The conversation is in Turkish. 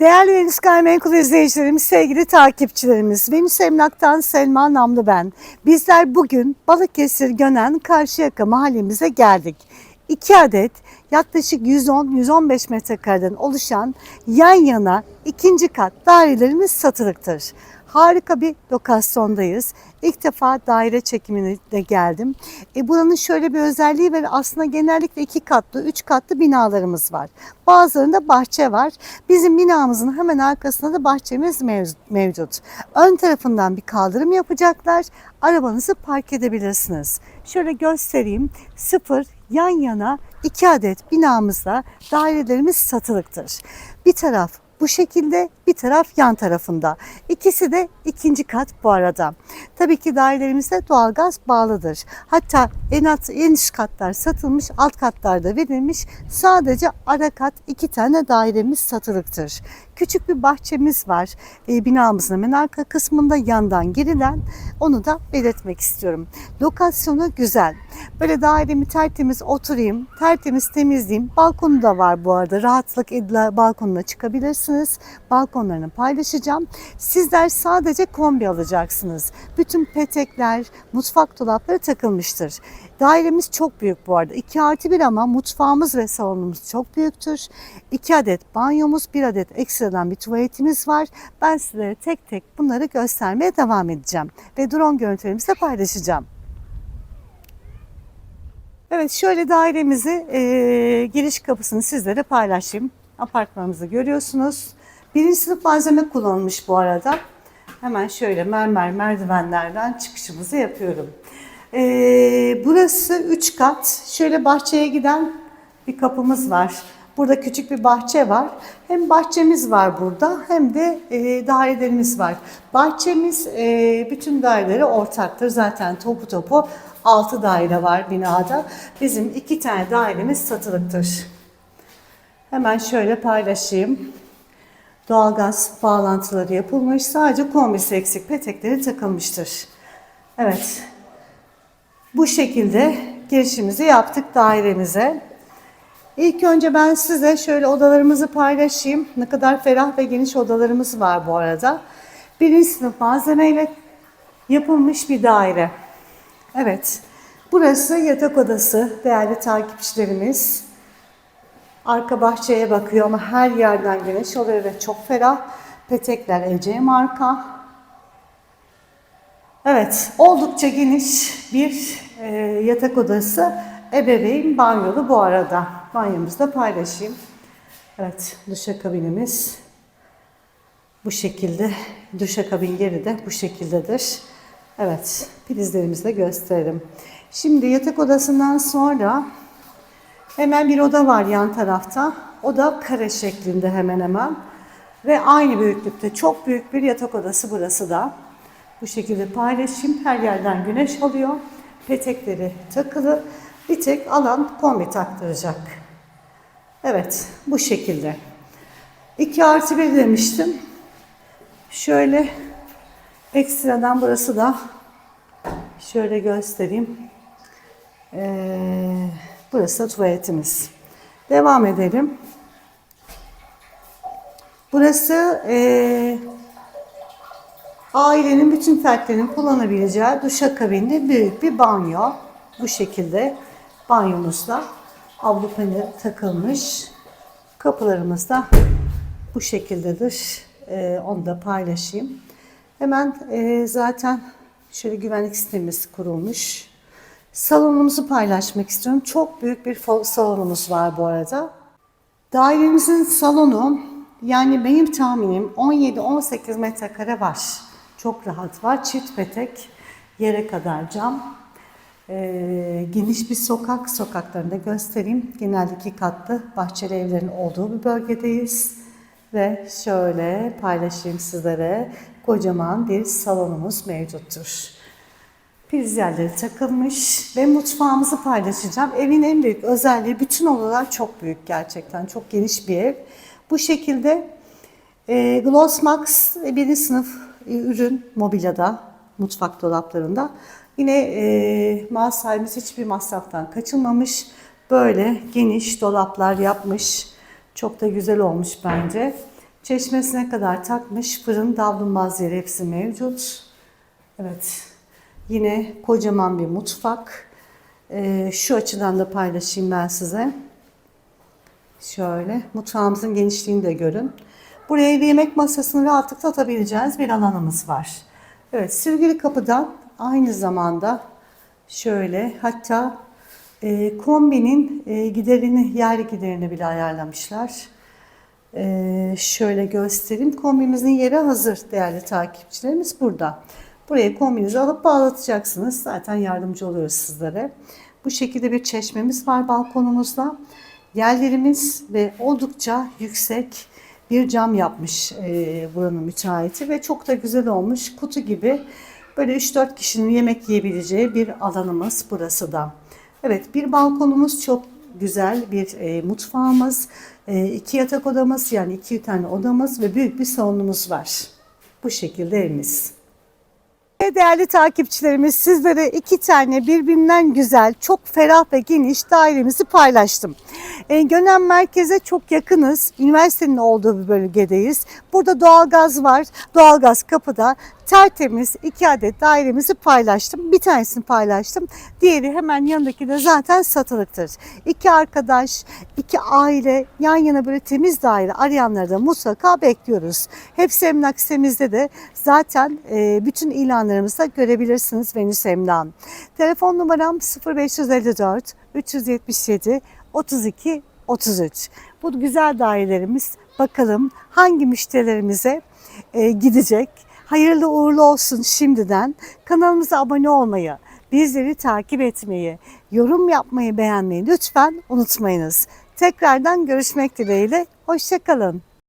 Değerli Venüs Gayrimenkul izleyicilerimiz, sevgili takipçilerimiz, Venüs Emlak'tan Selma Namlı ben. Bizler bugün Balıkesir Gönen Karşıyaka mahallemize geldik. İki adet yaklaşık 110-115 metrekareden oluşan yan yana ikinci kat dairelerimiz satılıktır. Harika bir lokasyondayız. İlk defa daire çekimine de geldim. E, buranın şöyle bir özelliği var. Aslında genellikle iki katlı, üç katlı binalarımız var. Bazılarında bahçe var. Bizim binamızın hemen arkasında da bahçemiz mev- mevcut. Ön tarafından bir kaldırım yapacaklar. Arabanızı park edebilirsiniz. Şöyle göstereyim. Sıfır yan yana iki adet binamızda dairelerimiz satılıktır. Bir taraf bu şekilde bir taraf yan tarafında. İkisi de ikinci kat bu arada. Tabii ki dairelerimize doğalgaz bağlıdır. Hatta en, alt, en üst katlar satılmış, alt katlarda verilmiş. Sadece ara kat iki tane dairemiz satılıktır. Küçük bir bahçemiz var e, binamızın hemen arka kısmında yandan girilen. Onu da belirtmek istiyorum. Lokasyonu güzel. Böyle dairemi tertemiz oturayım, tertemiz temizleyeyim. Balkonu da var bu arada. Rahatlık edile balkonuna çıkabilirsiniz. Balkonlarını paylaşacağım. Sizler sadece kombi alacaksınız. Bütün petekler, mutfak dolapları takılmıştır. Dairemiz çok büyük bu arada. 2 artı 1 ama mutfağımız ve salonumuz çok büyüktür. 2 adet banyomuz, 1 adet ekstradan bir tuvaletimiz var. Ben sizlere tek tek bunları göstermeye devam edeceğim. Ve drone görüntülerimizi paylaşacağım. Evet şöyle dairemizi e, giriş kapısını sizlere paylaşayım. Apartmanımızı görüyorsunuz. Birinci sınıf malzeme kullanılmış bu arada. Hemen şöyle mermer merdivenlerden çıkışımızı yapıyorum. E, burası 3 kat. Şöyle bahçeye giden bir kapımız var. Burada küçük bir bahçe var. Hem bahçemiz var burada hem de e, dairelerimiz var. Bahçemiz e, bütün daireleri ortaktır. Zaten topu topu 6 daire var binada. Bizim 2 tane dairemiz satılıktır. Hemen şöyle paylaşayım. Doğalgaz bağlantıları yapılmış. Sadece kombisi eksik petekleri takılmıştır. Evet. Bu şekilde girişimizi yaptık dairemize. İlk önce ben size şöyle odalarımızı paylaşayım. Ne kadar ferah ve geniş odalarımız var bu arada. Birinci sınıf malzemeyle yapılmış bir daire. Evet, burası yatak odası değerli takipçilerimiz. Arka bahçeye bakıyor ama her yerden güneş oluyor ve çok ferah. Petekler Ece marka. Evet, oldukça geniş bir e, yatak odası. Ebeveyn banyolu bu arada. Banyomuzu da paylaşayım. Evet, duşakabinimiz bu şekilde. Duşakabin yeri de bu şekildedir. Evet, prizlerimizi de gösterelim. Şimdi yatak odasından sonra hemen bir oda var yan tarafta. O da kare şeklinde hemen hemen. Ve aynı büyüklükte çok büyük bir yatak odası burası da. Bu şekilde paylaşayım. Her yerden güneş alıyor. Petekleri takılı. Bir tek alan kombi taktıracak. Evet bu şekilde. 2 artı 1 demiştim. Şöyle ekstradan burası da şöyle göstereyim. Ee, burası da tuvaletimiz. Devam edelim. Burası ee, ailenin bütün fertlerinin kullanabileceği duşakabinli büyük bir banyo. Bu şekilde banyomuzda avlu paneli takılmış. Kapılarımız da bu şekildedir. Ee, onu da paylaşayım. Hemen e, zaten şöyle güvenlik sistemimiz kurulmuş. Salonumuzu paylaşmak istiyorum. Çok büyük bir salonumuz var bu arada. Dairemizin salonu yani benim tahminim 17-18 metrekare var. Çok rahat var. Çift petek, yere kadar cam. Ee, geniş bir sokak, sokaklarını da göstereyim. Genelde iki katlı bahçeli evlerin olduğu bir bölgedeyiz. Ve şöyle paylaşayım sizlere. Kocaman bir salonumuz mevcuttur. Priz yerleri takılmış ve mutfağımızı paylaşacağım. Evin en büyük özelliği bütün odalar çok büyük gerçekten. Çok geniş bir ev. Bu şekilde e, Glossmax e, birinci sınıf e, ürün mobilyada, mutfak dolaplarında. Yine e, mal sahibimiz hiçbir masraftan kaçınmamış. Böyle geniş dolaplar yapmış. Çok da güzel olmuş bence. Çeşmesine kadar takmış. Fırın, davlumbaz yeri hepsi mevcut. Evet. Yine kocaman bir mutfak. Ee, şu açıdan da paylaşayım ben size. Şöyle mutfağımızın genişliğini de görün. Buraya yemek masasını rahatlıkla atabileceğiniz bir alanımız var. Evet sürgülü kapıdan aynı zamanda şöyle hatta e, kombinin e, giderini, yer giderini bile ayarlamışlar. E, şöyle göstereyim. Kombimizin yeri hazır değerli takipçilerimiz burada. Buraya kombinizi alıp bağlatacaksınız. Zaten yardımcı oluyoruz sizlere. Bu şekilde bir çeşmemiz var balkonumuzda. Yerlerimiz ve oldukça yüksek bir cam yapmış e, buranın müteahhiti ve çok da güzel olmuş. Kutu gibi böyle 3-4 kişinin yemek yiyebileceği bir alanımız burası da. Evet bir balkonumuz çok güzel bir e, mutfağımız, e, iki yatak odamız yani iki tane odamız ve büyük bir salonumuz var. Bu şekilde evimiz. Ve Değerli takipçilerimiz sizlere iki tane birbirinden güzel, çok ferah ve geniş dairemizi paylaştım. E, Gönen merkeze çok yakınız. Üniversitenin olduğu bir bölgedeyiz. Burada doğalgaz var. Doğalgaz kapıda. Tertemiz iki adet dairemizi paylaştım. Bir tanesini paylaştım. Diğeri hemen yanındaki de zaten satılıktır. İki arkadaş, iki aile yan yana böyle temiz daire arayanları da mutlaka bekliyoruz. Hepsi emlak sitemizde de zaten e, bütün ilanlarımızda görebilirsiniz Venüs Emlak'ın. Telefon numaram 0554 377 32 33. Bu güzel dairelerimiz bakalım hangi müşterilerimize e, gidecek. Hayırlı uğurlu olsun şimdiden. Kanalımıza abone olmayı, bizleri takip etmeyi, yorum yapmayı, beğenmeyi lütfen unutmayınız. Tekrardan görüşmek dileğiyle. Hoşçakalın.